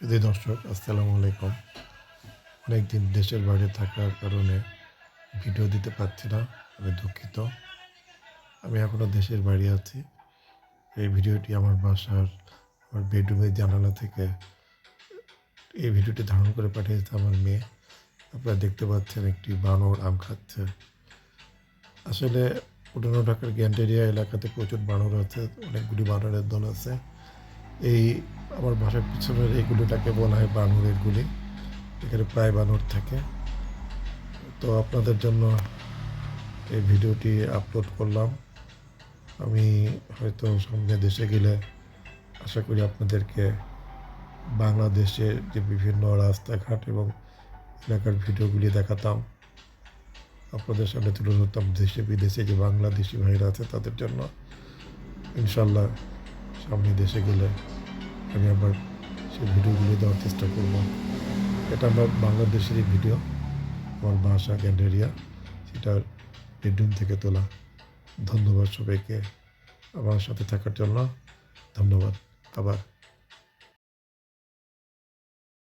শুধু দর্শক, আসসালামু আলাইকুম। অনেকদিন দেশের বাইরে থাকার কারণে ভিডিও দিতে পারছি না, আমি দুঃখিত। আমি এখনও দেশের বাইরে আছি। এই ভিডিওটি আমার বাসার, আমার বেডরুমের জানালা থেকে, এই ভিডিওটি ধারণ করে পাঠিয়েছে আমার মেয়ে। আপনারা দেখতে পাচ্ছেন একটি বানর আম খাচ্ছে। আসলে, পুরানো ঢাকার গ্যান্ডেরিয়া এলাকাতে প্রচুর বানর আছে, অনেকগুলি বানরের দল আছে। এই আমার বাসার পিছনের এইগুলিটাকে বলা হয় বানরের গুলি। এখানে প্রায় বানর থাকে। তো আপনাদের জন্য এই ভিডিওটি আপলোড করলাম। আমি হয়তো সামনে দেশে গেলে আশা করি আপনাদেরকে বাংলাদেশের যে বিভিন্ন রাস্তাঘাট এবং এলাকার ভিডিওগুলি দেখাতাম, আপনাদের সামনে তুলে ধরতাম দেশে বিদেশে যে বাংলাদেশি ভাইরা আছে তাদের জন্য। ইনশাল্লাহ সামনে দেশে গেলে আমি আবার সেই ভিডিওগুলো দেওয়ার চেষ্টা করব। এটা আমার বাংলাদেশেরই ভিডিও। আমার বাসা গ্যান্ডেরিয়া সেটার বেডরুম থেকে তোলা। ধন্যবাদ সবাইকে। আমার সাথে থাকার জন্য ধন্যবাদ। আবার